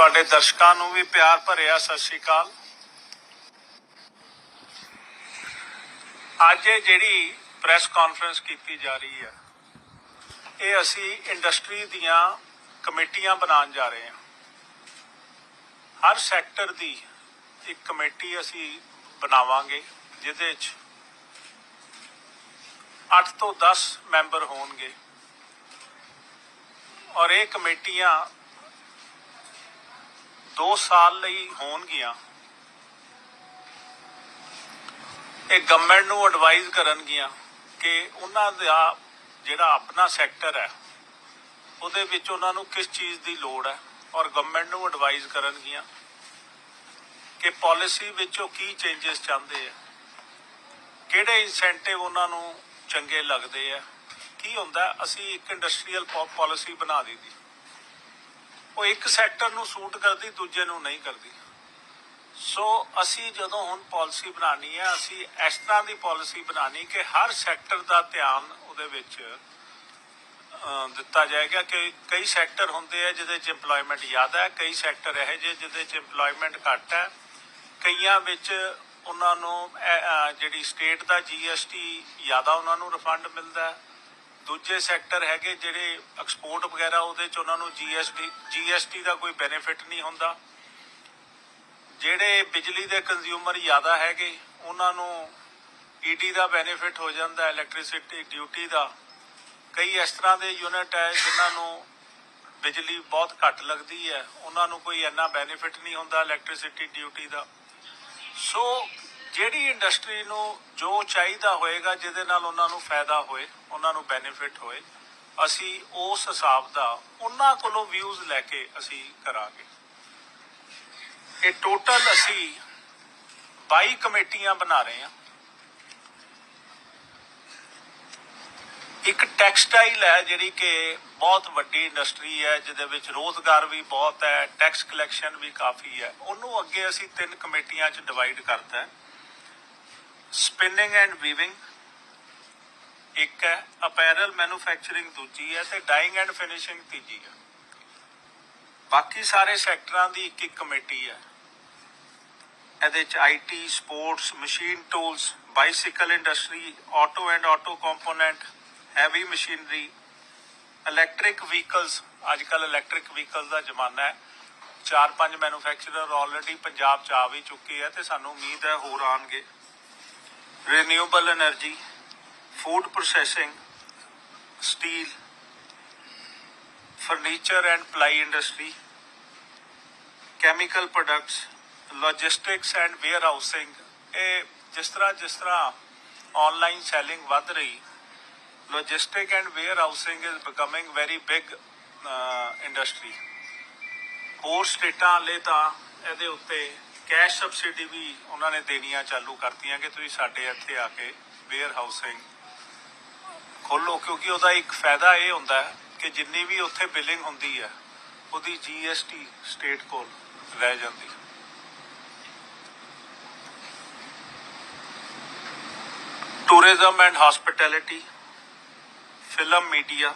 ਤੁਹਾਡੇ ਦਰਸ਼ਕਾਂ ਨੂੰ ਵੀ ਪਿਆਰ ਭਰਿਆ ਸਤਿ ਸ਼੍ਰੀ ਅਕਾਲ। ਅੱਜ ਜਿਹੜੀ ਪ੍ਰੈਸ ਕਾਨਫਰੰਸ ਕੀਤੀ ਜਾ ਰਹੀ ਹੈ, ਇਹ ਅਸੀਂ ਇੰਡਸਟਰੀ ਦੀਆਂ ਕਮੇਟੀਆਂ ਬਣਾਉਣ ਜਾ ਰਹੇ ਹਾਂ। ਹਰ ਸੈਕਟਰ ਦੀ ਇੱਕ ਕਮੇਟੀ ਅਸੀਂ ਬਣਾਵਾਂਗੇ, ਜਿਹਦੇ ਵਿੱਚ 8 ਤੋਂ 10 ਮੈਂਬਰ ਹੋਣਗੇ। ਔਰ ਇਹ ਕਮੇਟੀਆਂ 2 ਸਾਲ ਲਈ ਹੋਣਗੀਆਂ। ਇਹ ਗਵਰਨਮੈਂਟ ਨੂੰ ਐਡਵਾਈਜ਼ ਕਰਨਗੀਆਂ ਕਿ ਉਹਨਾਂ ਦਾ ਜਿਹੜਾ ਆਪਣਾ ਸੈਕਟਰ ਹੈ, ਉਹਦੇ ਵਿੱਚ ਉਹਨਾਂ ਨੂੰ ਕਿਸ ਚੀਜ਼ ਦੀ ਲੋੜ ਹੈ ਔਰ ਗਵਰਨਮੈਂਟ ਨੂੰ ਐਡਵਾਈਜ਼ ਕਰਨਗੀਆਂ ਕਿ ਪਾਲਿਸੀ ਵਿੱਚ ਉਹ ਕੀ ਚੇਂਜਸ ਚਾਹੁੰਦੇ ਆ ਕਿਹੜੇ ਇਨਸੈਂਟਿਵ ਉਹਨਾਂ ਨੂੰ ਚੰਗੇ ਲੱਗਦੇ ਆ ਕੀ ਹੁੰਦਾ ਅਸੀਂ ਇੱਕ ਇੰਡਸਟਰੀਅਲ ਪਾਲਿਸੀ ਬਣਾ ਦਿੱਤੀ। ਉਹ ਇੱਕ ਸੈਕਟਰ ਨੂੰ ਸੂਟ ਕਰਦੀ, ਦੂਜੇ ਨੂੰ ਨਹੀਂ ਕਰਦੀ। ਸੋ ਅਸੀਂ ਜਦੋਂ ਹੁਣ ਪਾਲਿਸੀ ਬਣਾਣੀ ਹੈ, ਅਸੀਂ ਇਸ ਤਰ੍ਹਾਂ ਦੀ ਪਾਲਿਸੀ ਬਣਾਣੀ ਕਿ ਹਰ ਸੈਕਟਰ ਦਾ ਧਿਆਨ ਉਹਦੇ ਵਿੱਚ ਦਿੱਤਾ ਜਾਏਗਾ ਕਿ ਕਈ ਸੈਕਟਰ ਹੁੰਦੇ ਆ ਜਿਹਦੇ 'ਚ EMPLOYMENT ਜ਼ਿਆਦਾ ਹੈ, ਕਈ ਸੈਕਟਰ ਇਹੋ ਜਿਹੇ ਜਿਹਦੇ 'ਚ EMPLOYMENT ਘੱਟ ਹੈ। ਕਈਆਂ ਵਿੱਚ ਉਹਨਾਂ ਨੂੰ ਜਿਹੜੀ ਸਟੇਟ ਦਾ ਜੀਐਸਟੀ ਜ਼ਿਆਦਾ ਉਹਨਾਂ ਨੂੰ ਰਿਫੰਡ ਮਿਲਦਾ ਹੈ। ਦੂਜੇ ਸੈਕਟਰ ਹੈਗੇ ਜਿਹੜੇ ਐਕਸਪੋਰਟ ਵਗੈਰਾ, ਉਹਦੇ 'ਚ ਉਹਨਾਂ ਨੂੰ GST GST ਦਾ ਕੋਈ ਬੈਨੀਫਿਟ ਨਹੀਂ ਹੁੰਦਾ। ਜਿਹੜੇ ਬਿਜਲੀ ਦੇ ਕੰਜ਼ਿਊਮਰ ਜ਼ਿਆਦਾ ਹੈਗੇ, ਉਹਨਾਂ ਨੂੰ ਈਡੀ ਦਾ ਬੈਨੀਫਿਟ ਹੋ ਜਾਂਦਾ ਇਲੈਕਟ੍ਰਿਸਿਟੀ ਡਿਊਟੀ ਦਾ। ਕਈ ਇਸ ਤਰ੍ਹਾਂ ਦੇ ਯੂਨਿਟ ਹੈ ਜਿਨ੍ਹਾਂ ਨੂੰ ਬਿਜਲੀ ਬਹੁਤ ਘੱਟ ਲੱਗਦੀ ਹੈ। ਉਹਨਾਂ ਨੂੰ ਕੋਈ ਇੰਨਾ ਬੈਨੀਫਿਟ ਨਹੀਂ ਹੁੰਦਾ ਇਲੈਕਟ੍ਰਿਸਿਟੀ ਡਿਊਟੀ ਦਾ। ਸੋ ਜਿਹੜੀ ਇੰਡਸਟਰੀ ਨੂੰ ਜੋ ਚਾਹੀਦਾ ਹੋਏਗਾ, ਜਿਹਦੇ ਨਾਲ ਉਹਨਾਂ ਨੂੰ ਫਾਇਦਾ ਹੋਏ, ਉਹਨਾਂ ਨੂੰ ਬੈਨੀਫਿਟ ਹੋਏ, ਅਸੀਂ ਉਸ ਹਿਸਾਬ ਦਾ ਉਹਨਾਂ ਕੋਲੋਂ ਵਿਊਜ਼ ਲੈ ਕੇ ਅਸੀਂ ਕਰਾਂਗੇ। ਇਹ ਟੋਟਲ ਅਸੀਂ 22 ਕਮੇਟੀਆਂ ਬਣਾ ਰਹੇ ਹਾਂ। ਇੱਕ ਟੈਕਸਟਾਈਲ ਹੈ ਜਿਹੜੀ ਕਿ ਬਹੁਤ ਵੱਡੀ ਇੰਡਸਟਰੀ ਹੈ, ਜਿਹਦੇ ਵਿੱਚ ਰੋਜ਼ਗਾਰ ਵੀ ਬਹੁਤ ਹੈ ਟੈਕਸ ਕਲੈਕਸ਼ਨ ਵੀ ਕਾਫੀ ਹੈ। ਉਹਨੂੰ ਅੱਗੇ ਅਸੀਂ ਤਿੰਨ ਕਮੇਟੀਆਂ 'ਚ ਡਿਵਾਈਡ ਕਰਤਾ ਹੈ। ਸਪਿਨਿੰਗ ਐਂਡ ਵੀਵਿੰਗ ਇੱਕ ਹੈ ਅਪੈਰਲ ਮੈਨੂਫੈਕਚਰਿੰਗ ਦੂਜੀ ਹੈ ਤੇ ਡਾਈਂਗ ਐਂਡ ਫਿਨਿਸ਼ਿੰਗ ਤੀਜੀ ਹੈ। ਬਾਕੀ ਸਾਰੇ ਸੈਕਟਰਾਂ ਦੀ ਇੱਕ ਇੱਕ ਕਮੇਟੀ ਹੈ। ਇਹਦੇ ਚ IT sports machine tools bicycle industry auto and auto component heavy machinery electric vehicles ਅੱਜ ਕੱਲ ਇਲੈਕਟ੍ਰਿਕ ਵਹੀਕਲਸ ਦਾ ਜ਼ਮਾਨਾ ਹੈ। ਚਾਰ ਪੰਜ ਮੈਨੂਫੈਕਚਰਰ ਆਲਰੇਡੀ ਪੰਜਾਬ ਚ ਆ ਵੀ ਚੁੱਕੇ ਆ ਤੇ ਸਾਨੂੰ ਉਮੀਦ ਹੈ ਹੋਰ ਆਣਗੇ renewable energy, food processing, steel, furniture and ply industry, chemical products, logistics and warehousing. ਇਹ ਜਿਸ ਤਰ੍ਹਾਂ ਜਿਸ ਤਰ੍ਹਾਂ ਆਨਲਾਈਨ ਸੈਲਿੰਗ ਵੱਧ ਰਹੀ logistic and warehousing is becoming very big uh, industry ਹੋਰ ਸਟੇਟਾਂ ਲੈ ਤਾਂ ਇਹਦੇ ਉੱਤੇ ਕੈਸ਼ ਸਬਸਿਡੀ ਵੀ ਉਹਨਾਂ ਨੇ ਦੇਣੀਆਂ ਚਾਲੂ ਕਰਤੀਆਂ ਕਿ ਤੁਸੀਂ ਸਾਡੇ ਇੱਥੇ ਆ ਕੇ ਵੇਅਰ ਹਾਊਸਿੰਗ ਖੋਲੋ ਕਿਉਂਕਿ ਉਹਦਾ ਇੱਕ ਫਾਇਦਾ ਇਹ ਹੁੰਦਾ ਕਿ ਜਿੰਨੀ ਵੀ ਉੱਥੇ ਬਿਲਿੰਗ ਹੁੰਦੀ ਹੈ ਉਹਦੀ GST ਸਟੇਟ ਕੋਲ ਰਹਿ ਜਾਂਦੀ tourism and hospitality media media,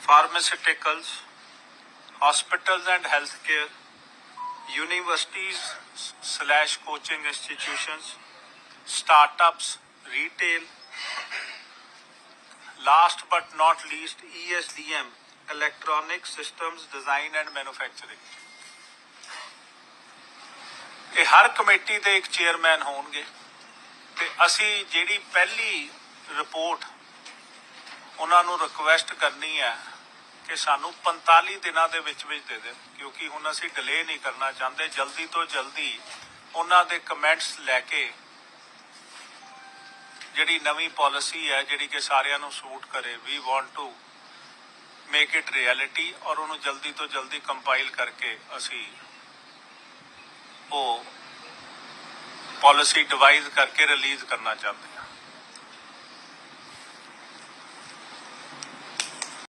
pharmaceuticals, and health care universities slash coaching institutions, startups, retail, last but not least ESDM, electronic systems design and manufacturing. ਇਹ ਹਰ ਕਮੇਟੀ ਦੇ ਇੱਕ ਚੇਅਰਮੈਨ ਹੋਣਗੇ ਤੇ ਅਸੀਂ ਜਿਹੜੀ ਪਹਿਲੀ ਰਿਪੋਰਟ ਉਹਨਾਂ ਨੂੰ ਰਿਕੁਐਸਟ ਕਰਨੀ ਹੈ ਕਿ ਸਾਨੂੰ 45 ਦਿਨਾਂ ਦੇ ਵਿੱਚ ਵਿੱਚ ਦੇ ਦੇਣ, ਕਿਉਂਕਿ ਹੁਣ ਅਸੀਂ ਡਿਲੇ ਨਹੀਂ ਕਰਨਾ ਚਾਹੁੰਦੇ। ਜਲਦੀ ਤੋਂ ਜਲਦੀ ਉਹਨਾਂ ਦੇ ਕਮੈਂਟਸ ਲੈ ਕੇ ਜਿਹੜੀ ਨਵੀਂ ਪਾਲਿਸੀ ਹੈ, ਜਿਹੜੀ ਕਿ ਸਾਰਿਆਂ ਨੂੰ ਸੂਟ ਕਰੇ we want to make it reality ਔਰ ਉਹਨੂੰ ਜਲਦੀ ਤੋਂ ਜਲਦੀ ਕੰਪਾਈਲ ਕਰਕੇ ਅਸੀਂ ਉਹ ਪਾਲਿਸੀ ਡਿਵਾਈਸ ਕਰਕੇ ਰਿਲੀਜ਼ ਕਰਨਾ ਚਾਹੁੰਦੇ